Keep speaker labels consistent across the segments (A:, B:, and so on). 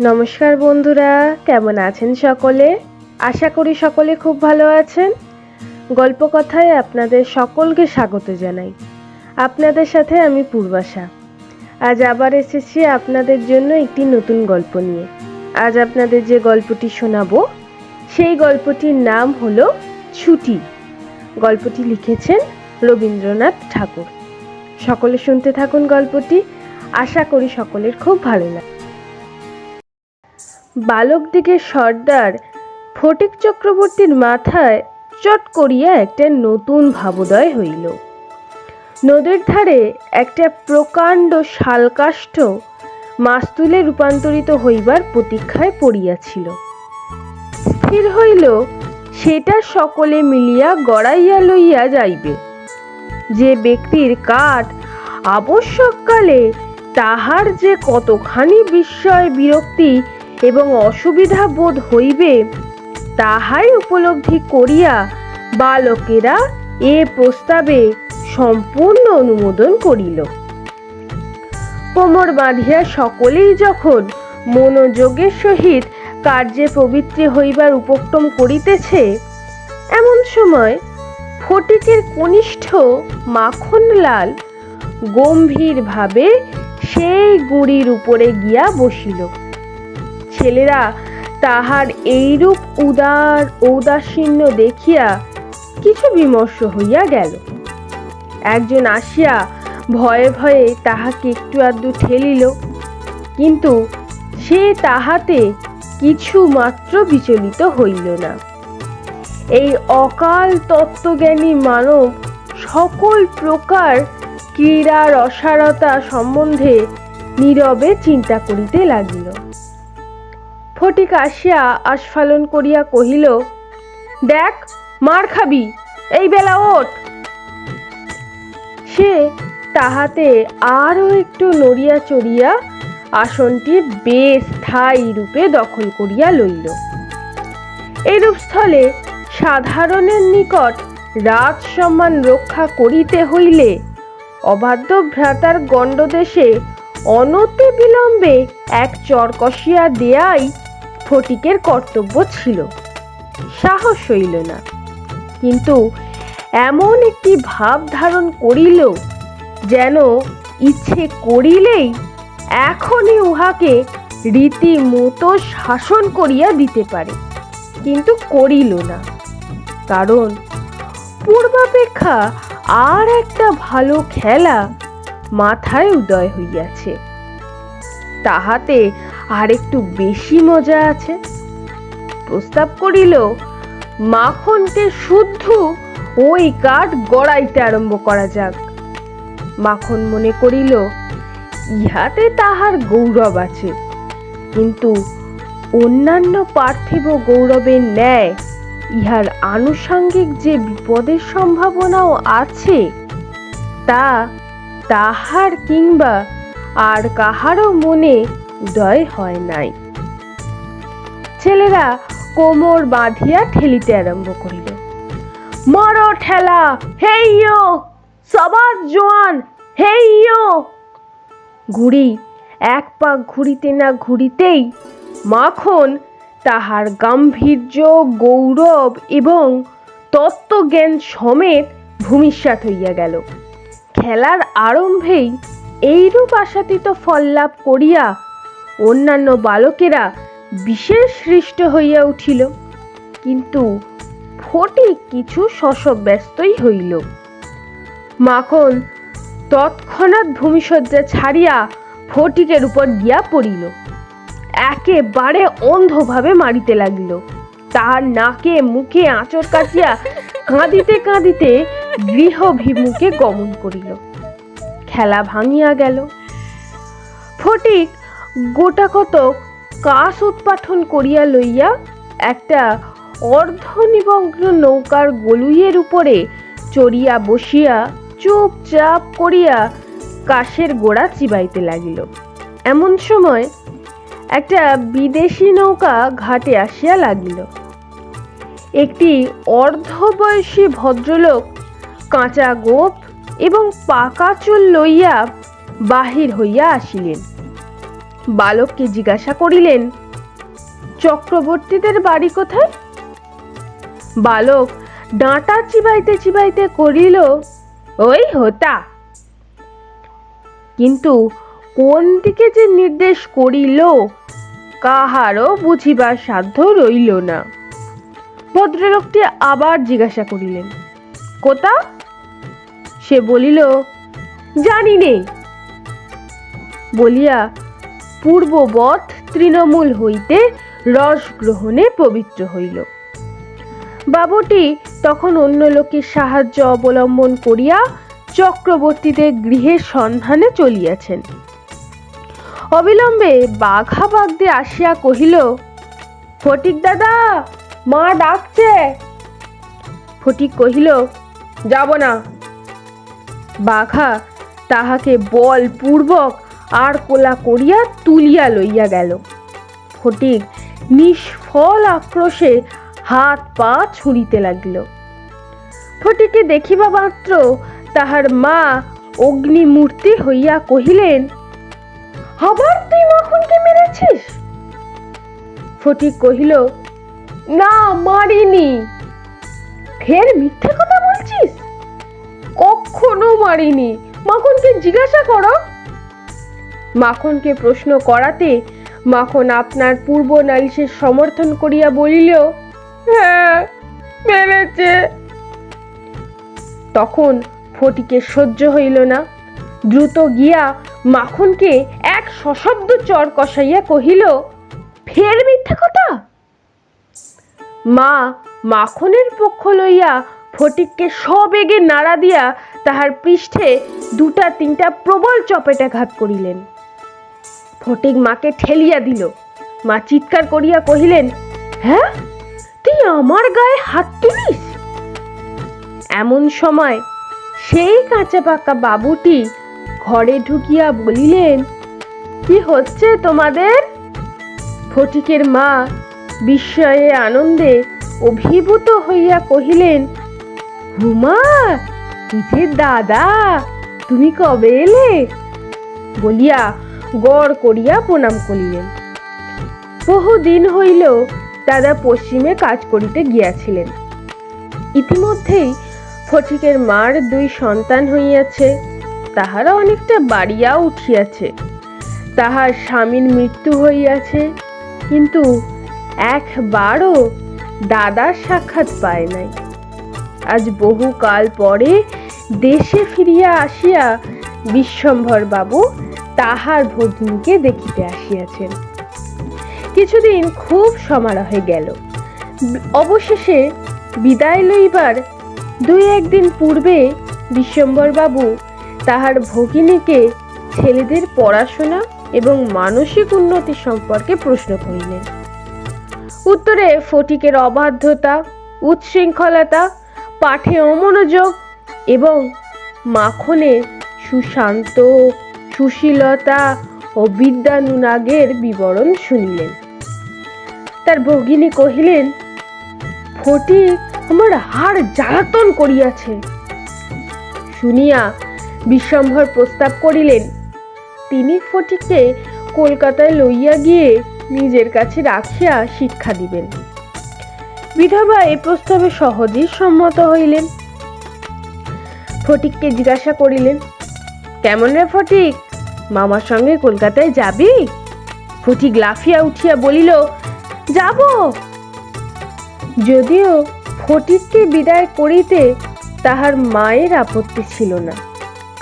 A: নমস্কার বন্ধুরা, কেমন আছেন সকলে? আশা করি সকলে খুব ভালো আছেন। গল্প কথায় আপনাদের সকলকে স্বাগত জানাই। আপনাদের সাথে আমি পূর্বাশা। আজ আবার এসেছি আপনাদের জন্য একটি নতুন গল্প নিয়ে। আজ আপনাদের যে গল্পটি শোনাবো, সেই গল্পটির নাম হলো ছুটি। গল্পটি লিখেছেন রবীন্দ্রনাথ ঠাকুর। সকলে শুনতে থাকুন গল্পটি। আশা করি সকলের খুব ভালো লাগে বালক দিকে সর্দার ফটিক চক্রবর্তীর মাথায় চট করিয়া একটা নতুন ভাবোদয় হইল। নদীর ধারে একটা প্রকাণ্ড শালকাষ্ঠ মাস্তুলে রূপান্তরিত হইবার প্রতীক্ষায় পড়িয়াছিল। স্থির হইল, সেটা সকলে মিলিয়া গড়াইয়া লইয়া যাইবে। যে ব্যক্তির কাঠ আবশ্যককালে তাহার যে কতখানি বিস্ময় বিরক্তি এবং অসুবিধা বোধ হইবে, তাহাই উপলব্ধি করিয়া বালকেরা এ প্রস্তাবে সম্পূর্ণ অনুমোদন করিল। কোমর বাঁধিয়া সকলেই যখন মনোযোগের সহিত কার্যে পবিত্র হইবার উপক্রম করিতেছে, এমন সময় ফটিকের কনিষ্ঠ মাখনলাল গম্ভীরভাবে সেই গুড়ির উপরে গিয়া বসিল। ছেলেরা তাহার এইরূপ উদার, ঔদাসীন্য দেখিয়া কিছু বিমর্ষ হইয়া গেল। একজন আসিয়া ভয়ে ভয়ে তাহাকে একটু আধটু ঠেলিল, কিন্তু সে তাহাতে কিছু মাত্র বিচলিত হইল না। এই অকাল তত্ত্বজ্ঞানী মানব সকল প্রকার ক্রীড়ার অসারতা সম্বন্ধে নীরবে চিন্তা করিতে লাগিল। ফটিক আসিয়া আস্ফালন করিয়া কহিল, দেখ, মার খাবি, এই বেলা ওঠ। সে তাহাতে আরও একটু নড়িয়া চড়িয়া আসনটি বেশ স্থায়ী রূপে দখল করিয়া লইল। এইরূপ স্থলে সাধারণের নিকট রাজ সম্মান রক্ষা করিতে হইলে অবাধ্য ভ্রাতার গণ্ডদেশে অনতি বিলম্বে এক চর কষিয়া দেয়াই ফটিকের কর্তব্য ছিল। সাহস হইল না। কিন্তু এমন একটি ভাব ধারণ করিল যেন ইচ্ছে করিলেই এখনই উহাকে রীতিমতো শাসন করিয়া দিতে পারে। কিন্তু করিল না। কারণ পূর্বাপেক্ষা আর একটা ভালো খেলা মাথায় উদয় হইয়াছে। তাহাতে আর একটু বেশি মজা আছে। প্রস্তাব করিল মাখনকে শুদ্ধ ওই কাঠ গড়াইতে আরম্ভ করা যাক। মাখন মনে করিল, ইহাতে তাহার গৌরব আছে। কিন্তু অন্যান্য পার্থিব গৌরবের ন্যায় ইহার আনুষাঙ্গিক যে বিপদের সম্ভাবনাও আছে, তা তাহার কিংবা আর কাহারও মনে উদয় হয় নাই। ছেলেরা কোমর বাঁধিয়া ঠেলিতে আরম্ভ করিল। মরো ঠেলা, হেইয়ো! সবার জোয়ান, হেইয়ো! ঘুড়ি এক পাক ঘুরিতে না ঘুরিতেই মাখন তাহার গাম্ভীর্য, গৌরব এবং তত্ত্বজ্ঞান সমেত ভূমিষ্যাত হইয়া গেল। খেলার আরম্ভেই এইরূপ আশাতীত ফল লাভ করিয়া অন্যান্য বালকেরা বিশেষ হৃষ্ট হইয়া উঠিল। কিন্তু ফটিক কিছু শশব্যস্তই হইল। মাখন তৎক্ষণাৎ ভূমিসজ্জা ছাড়িয়া ফটিকের উপর গিয়া পড়িল। একেবারে অন্ধভাবে মারিতে লাগিল। তাহার নাকে মুখে আঁচড় কাটিয়া কাঁদিতে কাঁদিতে গৃহভিমুখে গমন করিল। খেলা ভাঙিয়া গেল। ফটিক গোটা কতক কাশ উৎপাঠন করিয়া লইয়া একটা অর্ধনিমগ্ন নৌকার গলুইয়ের উপরে চড়িয়া বসিয়া চুপচাপ করিয়া কাশের গোড়া চিবাইতে লাগিল। এমন সময় একটা বিদেশি নৌকা ঘাটে আসিয়া লাগিল। একটি অর্ধবয়সী ভদ্রলোক কাঁচা গোপ এবং পাকা চুল লইয়া বাহির হইয়া আসিলেন। বালককে জিজ্ঞাসা করিলেন, চক্রবর্তীদের বাড়ি কোথায়? বালক ডাঁটা চিবাইতে চিবাইতে করিল ওই হোতা। কিন্তু কোন দিকে যে নির্দেশ করিল, কাহারও বুঝিবার সাধ্য রইল না। ভদ্রলোকটি আবার জিজ্ঞাসা করিলেন, কোথা? সে বলিল, জানি নেই বলিয়া পূর্ববৎ তৃণমূল হইতে রস গ্রহণে পবিত্র হইল। বাবুটি তখন অন্য লোকের সাহায্য অবলম্বন করিয়া চক্রবর্তীদের গৃহের সন্ধানে চলিয়াছেন। অবিলম্বে বাঘা বাগদে আসিয়া কহিল, ফটিক দাদা, মা ডাকছে। ফটিক কহিল, যাব না। বাঘা তাহাকে বলপূর্বক আর কোলা করিয়া তুলিয়া লইয়া গেল। ফটিক নিষ্ফল আক্রোশে হাত পা ছুঁড়িতে লাগিল। ফটিকে দেখিবা মাত্র তাহার মা অগ্নিমূর্তি হইয়া কহিলেন, আবার তুই মাখনকে মেরেছিস? ফটিক কহিল, না, মারিনি। ফের মিথ্যে কথা বলছিস? কখনো মারিনি। মাখনকে জিজ্ঞাসা করো। মাখনকে প্রশ্ন করাতে মাখন আপনার পূর্ব নালিশের সমর্থন করিয়া বলিল হ্যাঁ তখন ফটিকে সহ্য হইল না। দ্রুত গিয়া মাখনকে এক সশব্দ চর কষাইয়া কহিল, ফের মিথ্যা কথা? মা মাখনের পক্ষ লইয়া ফটিককে সবেগে নাড়া দিয়া তাহার পৃষ্ঠে দুটা তিনটা প্রবল চপেটাঘাত করিলেন। ফটিক মাকে ঠেলিয়া দিল। মা চিৎকার করিয়া কহিলেন হ্যাঁ তুই আমার গায়ে হাত তুলিস? এমন সময় সেই কাঁচা পাকা বাবুটি ঘরে ঢুকিয়া বলিলেন, কি হচ্ছে তোমাদের? ফটিকের মা বিস্ময়ে আনন্দে অভিভূত হইয়া কহিলেন, হুমা, যে দাদা, তুমি কবে এলে? বলিয়া গড় করিয়া প্রণাম করিলেন। বহু দিন হইল দাদা পশ্চিমে কাজ করিতে গিয়াছিলেন। ইতিমধ্যেই ফটিকের মার দুই সন্তান হইয়াছে, তাহারা অনেকটা বাড়িয়া উঠিয়াছে। তাহার স্বামীর মৃত্যু হইয়াছে, কিন্তু একবারও দাদার সাক্ষাৎ পায় নাই। আজ বহুকাল পরে দেশে ফিরিয়া আসিয়া বিশ্বম্ভর বাবু তাহার ভগ্নীকে দেখিতে আসিয়াছেন। কিছুদিন খুব সমারোহে গেল। অবশেষে বিদায় লইবার দুই একদিন পূর্বে বিশ্বম্বর বাবু তাহার ভগিনীকে ছেলেদের পড়াশোনা এবং মানসিক উন্নতি সম্পর্কে প্রশ্ন করিলেন। উত্তরে ফটিকের অবাধ্যতা উচ্ছৃঙ্খলতা পাঠে অমনোযোগ এবং মাখনের সুশান্ত সুশীলতা ও বিদ্যানুনাগের বিবরণ শুনিলেন। তার ভগিনী কহিলেন ফটিক আমার হাড় জ্বালাতন করিয়াছে। শুনিয়া বিশ্বম্ভর প্রস্তাব করিলেন, তিনি ফটিককে কলকাতায় লইয়া গিয়ে নিজের কাছে রাখিয়া শিক্ষা দিবেন। বিধবা এই প্রস্তাবে সহজেই সম্মত হইলেন। ফটিককে জিজ্ঞাসা করিলেন, কেমন রে ফটিক? মামার সঙ্গে কলকাতায় যাবি? ফটিক গ্লাফিয়া উঠিয়া বলিল, যাব। যদিও ফটিককে বিদায় করিতে তাহার মায়ের আপত্তি ছিল না,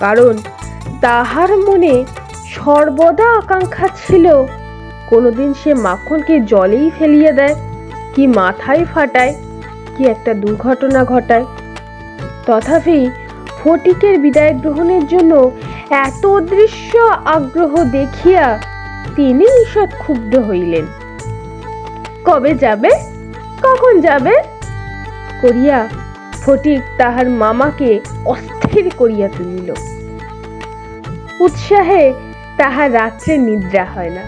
A: কারণ তাহার মনে সর্বদা আকাঙ্ক্ষা ছিল, কোনোদিন সে মাখনকে জলেই ফেলিয়ে দেয়, কি মাথায় ফাটায়, কি একটা দুর্ঘটনা ঘটায়। তথাপি ফটিকের বিদায় গ্রহণের জন্য এত দৃশ্য আগ্রহ দেখিয়া তিনি ঈষৎ ক্ষুব্ধ হইলেন। কবে যাবে? কখন যাবে? করিয়া ফটিক তাহার মামাকে অস্থির করিয়া তুলিল। উৎসাহে তাহার রাত্রে নিদ্রা হয় না।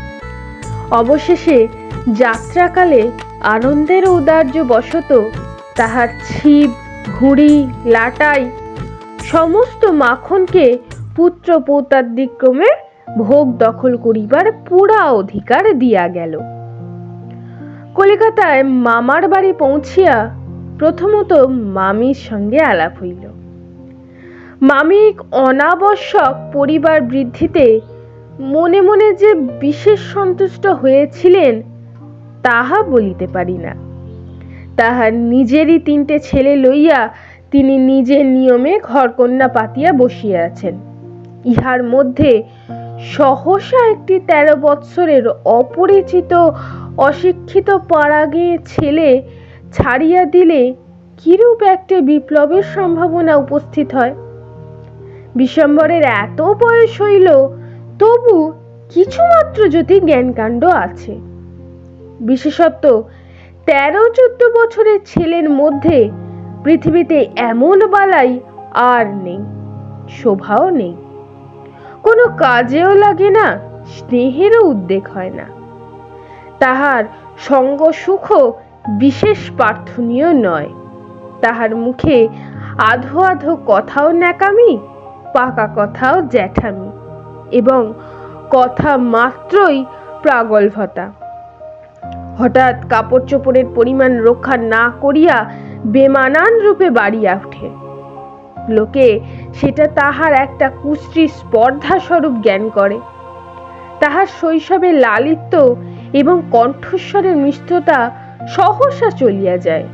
A: অবশেষে যাত্রাকালে আনন্দের ঔদার্য বশত তাহার ছিপ, ঘুড়ি, লাটাই সমস্ত মাখনকে পুত্র পৌতাদিক্রমে ভোগ দখল করিবার পুরা অধিকার দিয়া গেল। কলিকাতায় মামার বাড়ি পৌঁছিয়া প্রথমত মামির সঙ্গে আলাপ হইল। মামিক অনাবশ্যক পরিবার বৃদ্ধিতে মনে মনে যে বিশেষ সন্তুষ্ট হয়েছিলেন, তাহা বলিতে পারি না। তাহার নিজেরই তিনটে ছেলে লইয়া তিনি নিজের নিয়মে ঘরকন্যা পাতিয়া বসিয়া আছেন। ইহার মধ্যে সহসা একটি তেরো বৎসরের অপরিচিত অশিক্ষিত পাড়াগে ছেলে ছাড়িয়া দিলে কিরূপ একটা বিপ্লবের সম্ভাবনা উপস্থিত হয়? বিশ্বম্বরের এত বয়স হইল, তবু কিছুমাত্র যদি জ্ঞানকাণ্ড আছে। বিশেষত তেরো চোদ্দ বছরের ছেলের মধ্যে পৃথিবীতে এমন বালাই আর নেই, শোভাও নেই। কোনো কাজেও লাগে না, স্নেহেরও উদ্বেগ হয় না। তাহার সঙ্গ সুখ বিশেষ প্রার্থনীয় নয়। তাহার মুখে আধো আধো কথাও ন্যাকামি, পাকা কথাও জ্যাঠামি এবং কথা মাত্রই প্রাগল্ভতা। হঠাৎ কাপড় চোপড়ের পরিমাণ রক্ষা না করিয়া বেমানান রূপে বাড়িয়া ওঠে লোকে সেটা তাহার একটা কুশ্রী স্পর্ধা স্বরূপ জ্ঞান করে। তাহার শৈশবে লালিত্য এবং কণ্ঠস্বরের মিষ্টতা সহসা চলিয়া যায়।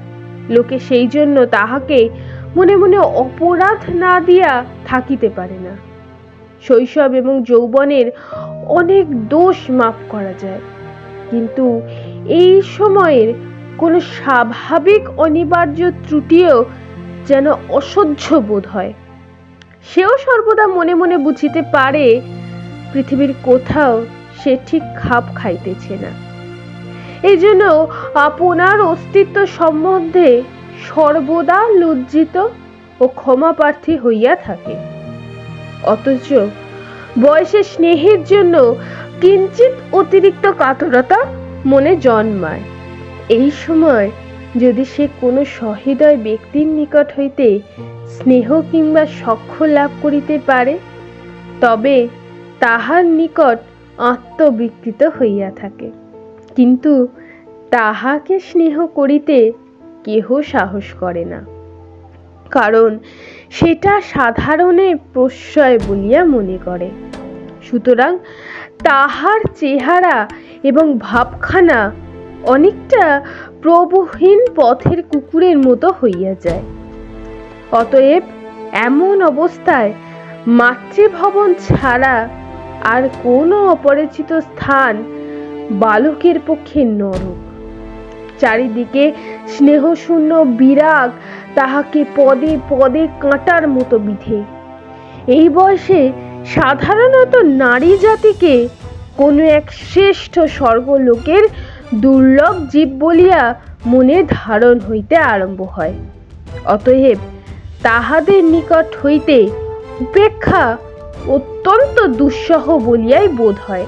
A: লোকে সেই জন্য তাহাকে মনে মনে অপরাধ না দিয়া থাকিতে পারে না। শৈশব এবং যৌবনের অনেক দোষ মাফ করা যায়। কিন্তু এই সময়ের কোনো স্বাভাবিক অনিবার্য ত্রুটিও যেন অসহ্য বোধ হয়। সেও সর্বদা মনে মনে বুঝিতে পারে, পৃথিবীর কোথাও সে ঠিক খাপ খাইতেছে না। এই জন্য আপনার অস্তিত্ব সম্বন্ধে সর্বদা লজ্জিত ও ক্ষমাপ্রার্থী হইয়া থাকে। অথচ বয়সে স্নেহের জন্য কিঞ্চিত অতিরিক্ত কাতরতা মনে জন্মায়। এই সময় যদি সে কোনো সহৃদয় ব্যক্তির নিকট হইতে স্নেহ কিংবা সখ্য লাভ করিতে পারে, তবে তাহার নিকট আত্মবিকৃত হইয়া থাকে। কিন্তু তাহাকে স্নেহ করিতে কেহ সাহস করে না। কারণ সেটা সাধারণে প্রশ্রয় বলিয়া মনে করে। সুতরাং তাহার চেহারা এবং ভাবখানা অনেকটা প্রভুহীন পথের কুকুরের মতো হইয়া যায়। অতএব এমন অবস্থায় মাতৃভবন ছাড়া আর কোনো অপরিচিত স্থান বালকের পক্ষে নরক। চারিদিকে স্নেহশূন্য বিরাগ তাহাকে পদে পদে কাঁটার মতো বিধে। এই বয়সে সাধারণত নারী জাতিকে কোনো এক শ্রেষ্ঠ স্বর্গলোকের দুর্লভ জীব বলিয়া মনে ধারণ হইতে আরম্ভ হয়। অতএব তাহাদের নিকট হইতে উপেক্ষা অত্যন্ত দুঃসহ বলিয়াই বোধ হয়।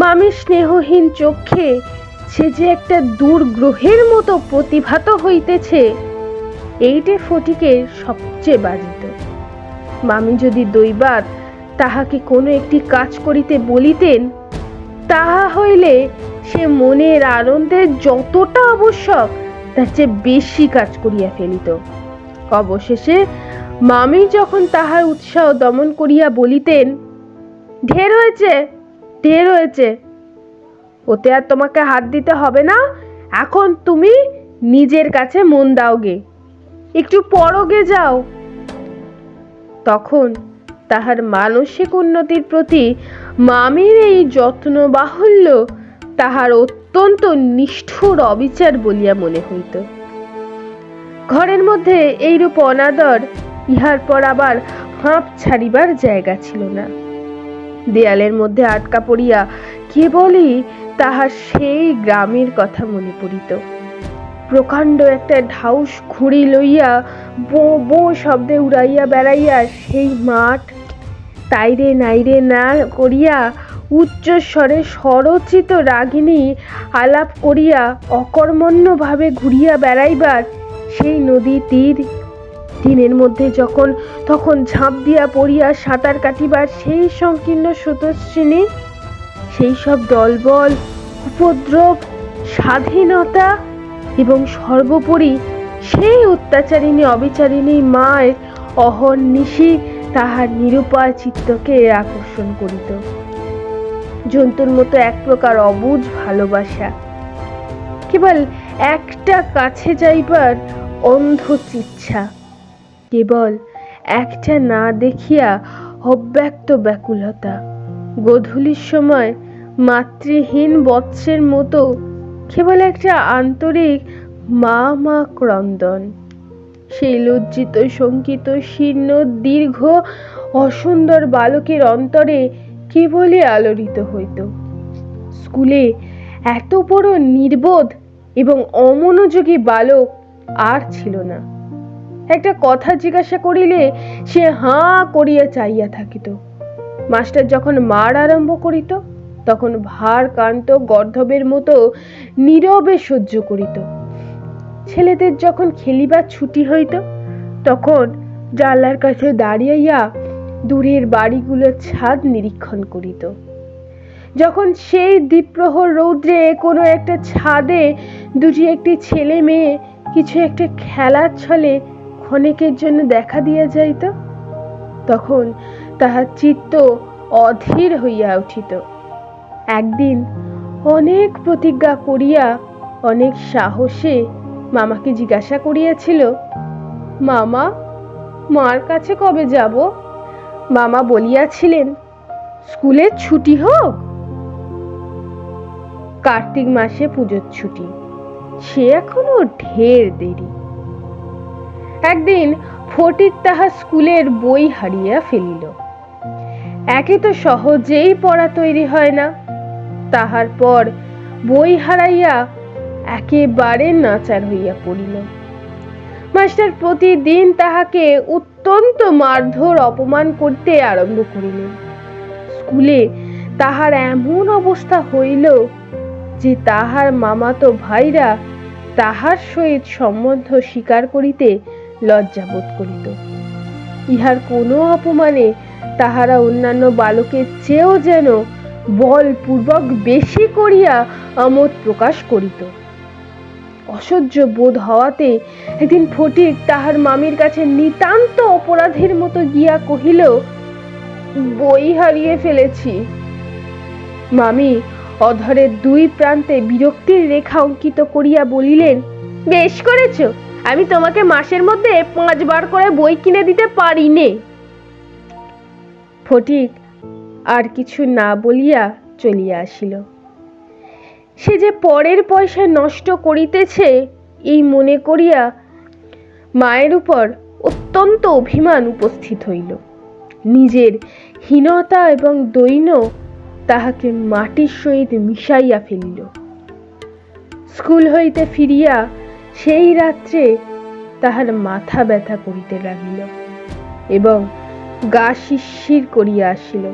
A: মামির স্নেহহীন চক্ষে সে যে একটা দুর্গ্রহের মতো প্রতিভাত হইতেছে, এইটে ফটিকের সবচেয়ে বাজিত। মামি যদি দৈবাত তাহাকে কোনো একটি কাজ করিতে বলিতেন, তাহা হইলে সে মনের আনন্দের যতটা আবশ্যক, তার চেয়ে বেশি কাজ করিয়া ফেলিত। অবশেষে মামি যখন তাহার উৎসাহ দমন করিয়া বলিতেন, ঢের হয়েছে ঢের হয়েছে। ওতে আর তোমাকে হাত দিতে হবে না। এখন তুমি নিজের কাছে মন দাওগে। একটু পরগে যাও। তখন তাহার মানসিক উন্নতির প্রতি মামির এই যত্ন বাহুল্য তাহার অত্যন্ত নিষ্ঠুর অবিচার বলিয়া মনে হইত। ঘরের মধ্যে এইরূপ অনাদর, ইহার পর আবার হাঁপ ছাড়িবার জায়গা ছিল না। দেয়ালের মধ্যে আটকা পড়িয়া কেবলই তাহার সেই গ্রামের কথা মনে পড়িত। প্রকাণ্ড একটা ঢাউস খুঁড়ি লইয়া বো বো শব্দে উড়াইয়া বেড়াইয়া সেই মাঠ তাইরে নাইরে না করিয়া উচ্চস্বরে স্বরচিত রাগিনী আলাপ করিয়া অকর্মণ্যভাবে ঘুরিয়া বেড়াইবার সেই নদী তীর দিনের মধ্যে যখন, তখন ঝাঁপ দিয়া পড়িয়া সাঁতার কাটিবার সেই সংকীর্ণ স্রোতশ্রেণী, সেই সব দলবল, উপদ্রব, স্বাধীনতা এবং সর্বোপরি সেই অত্যাচারিণী অবিচারিণী মায়ের অহর্নিশি তাহার নিরুপায় চিত্তকে আকর্ষণ করিত। জন্তুর মতো এক প্রকার অবুজ ভালোবাসা। কেবল একটা কাছে যাইবার অন্ধ ইচ্ছা। কেবল একটা না দেখিয়া অব্যক্ত ব্যাকুলতা। গোধূলির সময় মাতৃহীন বৎসের মতো কেবল একটা আন্তরিক মা মা ক্রন্দন সেই লজ্জিত শঙ্কিত শীর্ণ দীর্ঘ অসুন্দর বালকের অন্তরে কেবলই আলোড়িত হইত। স্কুলে এত বড় নির্বোধ এবং অমনোযোগী বালক আর ছিল না। একটা কথা জিজ্ঞাসা করিলে সে হাঁ করিয়া চাইয়া থাকিত। মাস্টার যখন মার আরম্ভ করিত, তখন ভার কান্ত গর্ধবের মতো নীরবে সহ্য করিত। ছেলেদের যখন খেলিবার ছুটি হইত, তখন জানলার কাছে দাঁড়িয়াইয়া দূরের বাড়িগুলোর ছাদ নিরীক্ষণ করিত। যখন সেই দ্বীপ্রহর রৌদ্রে কোনো একটা ছাদে দুটি একটি ছেলে মেয়ে কিছু একটা খেলার ছলে ক্ষণিকের জন্য দেখা দিয়া যাইত, তখন তাহার চিত্ত অধীর হইয়া উঠিত। একদিন অনেক প্রতিজ্ঞা করিয়া অনেক সাহসে মামাকে জিজ্ঞাসা করিয়াছিল, মামা, মার কাছে কবে যাব? মামা বলিয়াছিলেন, স্কুলের ছুটি হোক? কার্তিক মাসে পুজোর ছুটি। সে এখনও ঢের দেরি। একদিন ফটিক তাহার স্কুলের বই হারিয়া ফেলিল। একে তো সহজেই পড়া তৈরি হয় না। তাহার পর বই হারাইয়া একেবারে নাচার হইয়া পড়িল। মাস্টার প্রতিদিন তাহাকে অত্যন্ত মারধর অপমান করতে আরম্ভ করিলেন। স্কুলে তাহার এমন অবস্থা হইল যে তাহার মামাতো ভাইরা তাহার সহিত সম্বন্ধ স্বীকার করিতে লজ্জাবোধ করিত। ইহার কোনো অপমানে তাহারা অন্যান্য বালকের চেয়েও যেন বলপূর্বক বেশি করিয়া আমোদ প্রকাশ করিত। অসহ্য বোধ হওয়াতে একদিন ফটিক তাহার মামির কাছে নিতান্ত অপরাধীর মতো গিয়া কহিল, বই হারিয়ে ফেলেছি। মামি অধরের দুই প্রান্তে বিরক্তির রেখা অঙ্কিত করিয়া বলিলেন, বেশ করেছ, আমি তোমাকে মাসের মধ্যে পাঁচবার করে বই কিনে দিতে পারি নে ফটিক আর কিছু না বলিয়া চলিয়া আসিল। সে যে পরের পয়সা নষ্ট করিতেছে, এই মনে করিয়া মায়ের উপর অত্যন্ত অভিমান উপস্থিত হইল। নিজের হীনতা এবং দৈন্য তাহাকে মাটির সহিত মিশাইয়া ফেলিল। স্কুল হইতে ফিরিয়া সেই রাত্রে তাহার মাথা ব্যথা করিতে লাগিল এবং গা শিরশির করিয়া আসিল।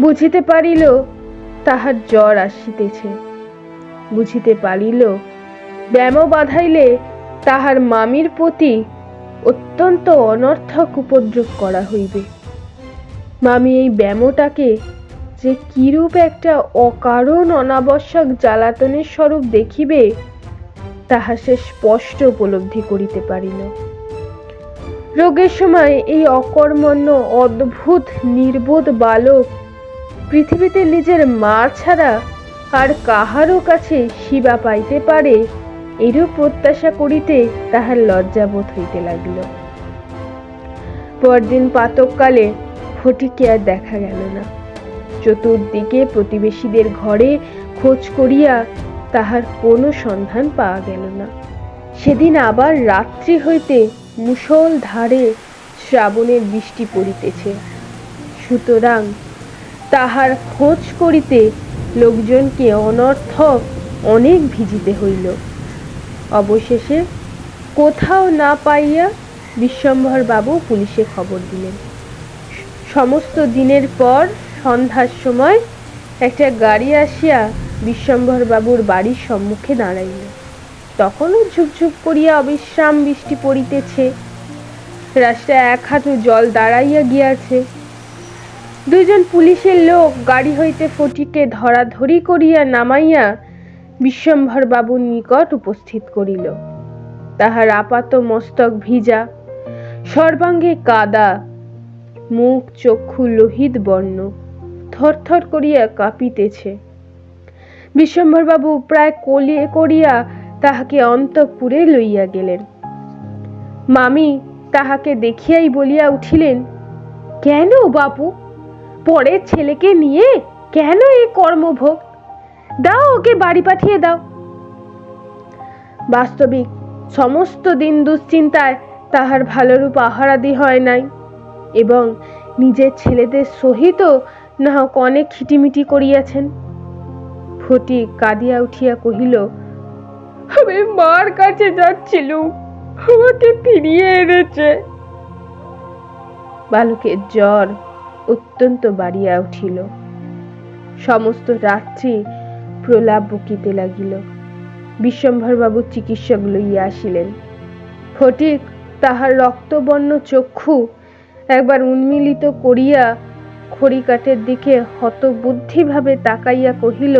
A: বুঝিতে পারিল তাহার জ্বর আসিতেছে। বুঝিতে পারিল ব্যাম বাঁধাইলে তাহার মামির প্রতি অত্যন্ত অনর্থক উপদ্রব করা হইবে। মামি এই ব্যামোটাকে যে কিরূপ একটা অকারণ অনাবশ্যক জ্বালাতনের স্বরূপ দেখিবে, তাহা সে স্পষ্ট উপলব্ধি করিতে পারিল। রোগের সময় এই অকর্মণ্য, অদ্ভুত, নির্বোধ বালক পৃথিবীতে নিজের মা ছাড়া আর কাহারও কাছে শিবা পাইতে পারে, এরূপ প্রত্যাশা করিতে তাহার লজ্জাবোধ হইতে লাগিল। পরদিন পাতককালে ফটিকে আর দেখা গেল না। চতুর্দিকে প্রতিবেশীদের ঘরে খোঁজ করিয়া তাহার কোনো সন্ধান পাওয়া গেল না। সেদিন আবার রাত্রি হইতে মুষল ধারে শ্রাবণের বৃষ্টি পড়িতেছে। সুতরাং তাহার খোঁজ করিতে লোকজনকে অনর্থক অনেক ভিজিতে হইল। অবশেষে কোথাও না পাইয়া বিশ্বম্ভর বাবু পুলিশে খবর দিলেন। সমস্ত দিনের পর সন্ধ্যার সময় একটা গাড়ি আসিয়া বিশ্বম্ভর বাবুর বাড়ির সম্মুখে দাঁড়াইল। তখনও ঝুপঝুপ করিয়া অবিশ্রাম বৃষ্টি পড়িতেছে। রাস্তায় এক হাঁটু জল দাঁড়াইয়া গিয়াছে। দুইজন পুলিশের লোক গাড়ি হইতে ফটিকে ধরাধরি করিয়া নামাইয়া বিশ্বম্ভর বাবুর নিকট উপস্থিত করিল। তাহার আপাত মস্তক ভিজা, সর্বাঙ্গে কাদা, মুখ চক্ষু লোহিত বর্ণ। থরথর করিয়া কাঁপিতেছে। বিশ্বম্ভর বাবু প্রায় কলিয়ে করিয়া তাহাকে অন্তঃপুরে লইয়া গেলেন। মামি তাহাকে দেখিয়াই বলিয়া উঠিলেন, কেন বাপু? পরের ছেলেকে নিয়ে কেন এই কর্মভোগ? দাও ওকে বাড়ি পাঠিয়ে দাও। বাস্তবিক সমস্ত দিন দুশ্চিন্তায় তাহার ভালোরূপ আহারাদি হয় নাই এবং নিজের ছেলেদের সহিত না হোক অনেক খিটিমিটি করিয়াছেন। ফটিক কাঁদিয়া উঠিয়া কহিল, আমি মার কাছে যাচ্ছিলুম, আমাকে ফিরিয়ে এনেছে। বালকের জ্বর অত্যন্ত বাড়িয়া উঠিল। সমস্ত রাত্রি প্রলাপ বকিতে লাগিল। বিশ্বম্ভরবাবু চিকিৎসক লইয়া আসিলেন। ফটিক তাহার রক্তবর্ণ চক্ষু একবার উন্মিলিত করিয়া খড়িকাঠের দিকে হতবুদ্ধিভাবে তাকাইয়া কহিল,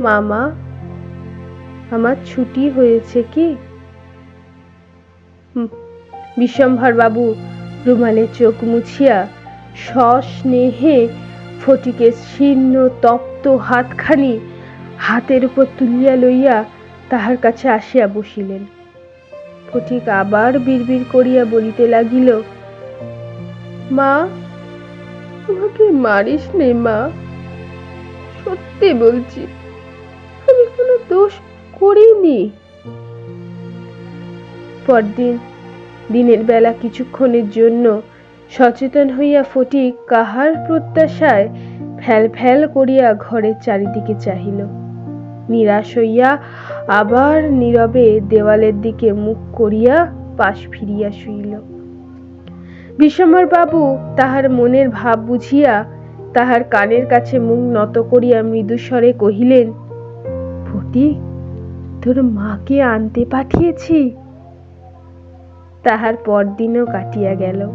A: মামা, আমার ছুটি হয়েছে কি? বিশ্বম্ভর বাবু রুমালে চোখ মুছিয়া সস্নেহে ফটিকের শীর্ণ তপ্ত হাতখানি হাতের উপর তুলিয়া লইয়া তাহার কাছে আসিয়া বসিলেন। ফটিক আবার বিড়বিড় করিয়া বলিতে লাগিল, মা আমাকে মারিস নে, মা। সত্যি বলছি, আমি কোনো দোষ করিনি। পরদিন, দিনের বেলা কিছুক্ষণের জন্য সচেতন হইয়া ফটিক কাহার প্রত্যাশায় ফ্যাল ফ্যাল করিয়া ঘরের চারিদিকে চাহিল। নিরাশ হইয়া আবার নীরবে দেওয়ালের দিকে মুখ করিয়া পাশ ফিরিয়া শুইল। বিষমর বাবু তাহার মনের ভাব বুঝিয়া তাহার কানের কাছে মুখ নত করিয়া মৃদুস্বরে কহিলেন ফটিক তোর মাকে আনতে পাঠিয়েছি? তাহার পরদিনও কাটিয়া গেল।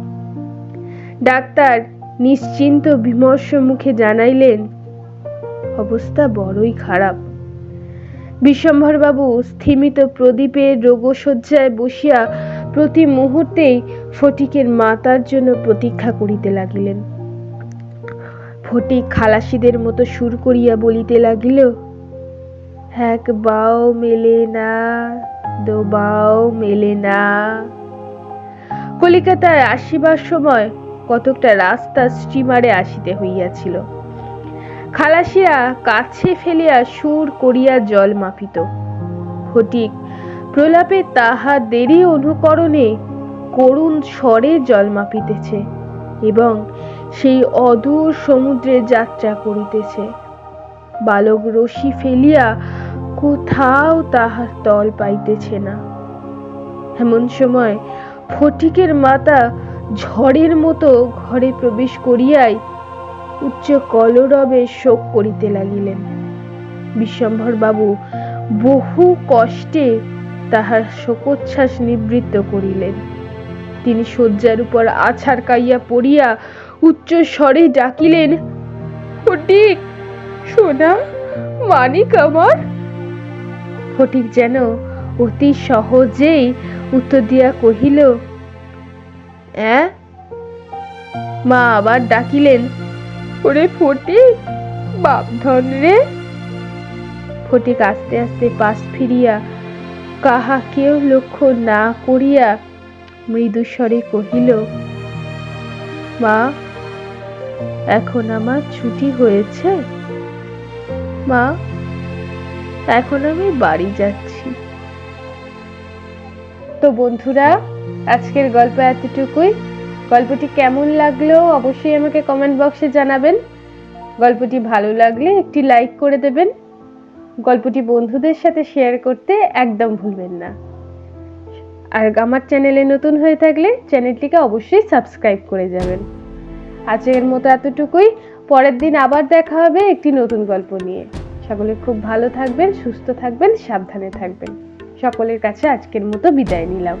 A: ডাক্তার নিশ্চিন্ত বিমর্ষ মুখে জানাইলেন, অবস্থা বড়ই খারাপ। বিশ্বম্ভরবাবু স্থিমিত প্রদীপের রোগশয্যায় বসিয়া প্রতি মুহূর্তেই ফটিকের মাতার জন্য প্রতীক্ষা করিতে লাগিলেন। ফটিক খালাসিদের মতো সুর করিয়া বলিতে লাগিল এক বাও মেলে না, দো বাও মেলে না। কলিকাতায় আসিবার সময় কতকটা রাস্তা স্টিমারে আসিতে হইয়াছিল। খালাসিরা কাছে ফেলিয়া সুর করিয়া জল মাপিত। ফটিক প্রলাপে তাহা দেরি অনুকরণে করুণ স্বরে জল মাপিতেছে এবং সেই অদূর সমুদ্রে যাত্রা করিতেছে। বালক রশি ফেলিয়া কোথাও তাহার তল পাইতেছে না। এমন সময় ফটিকের মাতা ঝড়ের মতো ঘরে প্রবেশ করিয়াই উচ্চ কলরবে শোক করিতে লাগিলেন। বিশ্বম্ভর বাবু বহু কষ্টে তাহার শোকোচ্ছ্বাস নিবৃত্ত করিলেন। তিনি শয্যার উপর আছাড় কাইয়া পড়িয়া উচ্চ স্বরে ডাকিলেন, ফটিক, সোনা, মানিক আমার? ফটিক যেন অতি সহজেই উত্তর দিয়া কহিল মা আবার ডাকিলেন, ওরে ফটিক, বাপধন রে? ফটিক আস্তে আস্তে পাশ ফিরিয়া কাহাকেও লক্ষ্য না করিয়া মৃদুস্বরে কহিল, মা, এখন আমার ছুটি হয়েছে। মা, এখন আমি বাড়ি যাচ্ছি। তো বন্ধুরা, আজকের গল্প এতটুকুই। গল্পটি কেমন লাগল অবশ্যই আমাকে কমেন্ট বক্সে জানাবেন। গল্পটি ভালো লাগলে একটি লাইক করে দেবেন। গল্পটি বন্ধুদের সাথে শেয়ার করতে একদম ভুলবেন না। আর আমার চ্যানেলে নতুন হয়ে থাকলে চ্যানেলটিকে অবশ্যই সাবস্ক্রাইব করে যাবেন। আজকের মতো এতটুকুই। পরের দিন আবার দেখা হবে একটি নতুন গল্প নিয়ে। সকলে খুব ভালো থাকবেন, সুস্থ থাকবেন, সাবধানে থাকবেন। সকলের কাছে আজকের মতো বিদায় নিলাম।